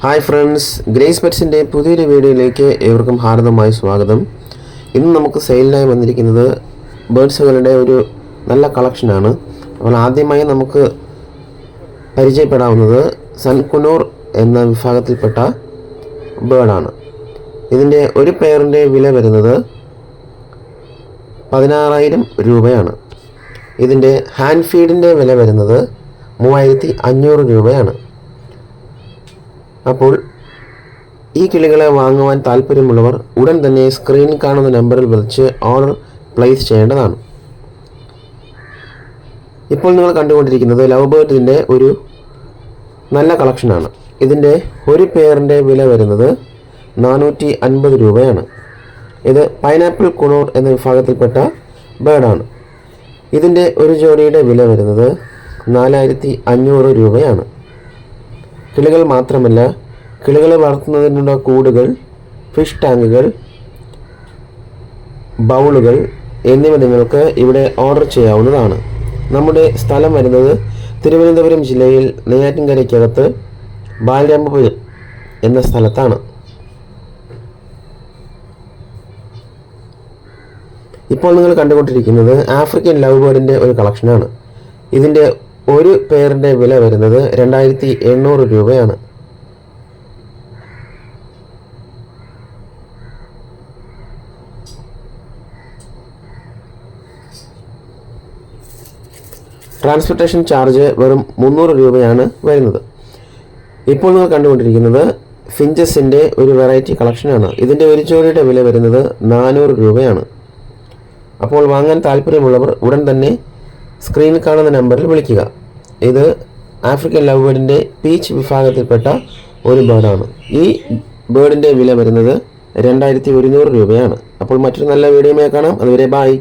Hi friends grace പെറ്റ്സിന്റെ പുതിയൊരു വീഡിയോയിലേക്ക് ഏവർക്കും ഹാർദമായ സ്വാഗതം. ഇന്ന് നമുക്ക് സെയിലിനായി വന്നിരിക്കുന്നത് ബേഡ്സുകളുടെ ഒരു നല്ല കളക്ഷനാണ് അപ്പോൾ ആദ്യമായി നമുക്ക് പരിചയപ്പെടാവുന്നത് സൺകുനൂർ എന്ന വിഭാഗത്തിൽപ്പെട്ട ബേഡാണ്. ഇതിന്റെ ഒരു പെയറിന്റെ വില വരുന്നത് പതിനാറായിരം രൂപയാണ്. ഇതിന്റെ ഹാൻഡ് ഫീഡിന്റെ വില വരുന്നത് മൂവായിരത്തി അഞ്ഞൂറ് രൂപയാണ്. അപ്പോൾ ഈ കിളികളെ വാങ്ങുവാൻ താല്പര്യമുള്ളവർ ഉടൻ തന്നെ സ്ക്രീനിൽ കാണുന്ന നമ്പറിൽ വിളിച്ച് ഓർഡർ പ്ലേസ് ചെയ്യേണ്ടതാണ്. ഇപ്പോൾ നിങ്ങൾ കണ്ടുകൊണ്ടിരിക്കുന്നത് ലവ് ബേർഡിന്റെ ഒരു നല്ല കളക്ഷനാണ് ഇതിന്റെ ഒരു പെയറിന്റെ വില വരുന്നത് നാനൂറ്റി അൻപത് രൂപയാണ്. ഇത് പൈനാപ്പിൾ കുണൂർ എന്ന വിഭാഗത്തിൽപ്പെട്ട ബേർഡാണ് ഇതിന്റെ ഒരു ജോഡിയുടെ വില വരുന്നത് നാലായിരത്തി അഞ്ഞൂറ് രൂപയാണ്. കിളികൾ മാത്രമല്ല കിളികളെ വളർത്തുന്നതിനുള്ള കൂടുകൾ ഫിഷ് ടാങ്കുകൾ ബൗളുകൾ എന്നിവ നിങ്ങൾക്ക് ഇവിടെ ഓർഡർ ചെയ്യാവുന്നതാണ്. നമ്മുടെ സ്ഥലം വരുന്നത് തിരുവനന്തപുരം ജില്ലയിൽ നെയ്യാറ്റിൻകരയ്ക്കകത്ത് ബാലരാമപുരം എന്ന സ്ഥലത്താണ്. ഇപ്പോൾ നിങ്ങൾ കണ്ടുകൊണ്ടിരിക്കുന്നത് ആഫ്രിക്കൻ ലവ് ബേർഡിന്റെ ഒരു കളക്ഷനാണ്. ഇതിന്റെ ഒരു പെയറിന്റെ വില വരുന്നത് രണ്ടായിരത്തി എണ്ണൂറ് രൂപയാണ്. ട്രാൻസ്പോർട്ടേഷൻ ചാർജ് വെറും മുന്നൂറ് രൂപയാണ് വരുന്നത്. ഇപ്പോൾ നിങ്ങൾ കണ്ടുകൊണ്ടിരിക്കുന്നത് ഫിഞ്ചസിന്റെ ഒരു വെറൈറ്റി കളക്ഷനാണ് ഇതിന്റെ ഒരു ജോഡിയുടെ വില വരുന്നത് നാനൂറ് രൂപയാണ്. അപ്പോൾ വാങ്ങാൻ താല്പര്യമുള്ളവർ ഉടൻ തന്നെ സ്ക്രീനിൽ കാണുന്ന നമ്പറിൽ വിളിക്കുക. ഇത് ആഫ്രിക്കൻ ലവ് ബേർഡിന്റെ പീച്ച് വിഭാഗത്തിൽപ്പെട്ട ഒരു ബേർഡാണ്. ഈ ബേർഡിന്റെ വില വരുന്നത് രണ്ടായിരത്തി ഒരുന്നൂറ് രൂപയാണ്. അപ്പോൾ മറ്റൊരു നല്ല വീഡിയോയുമായി കാണാം. അതുവരെ ബായ്.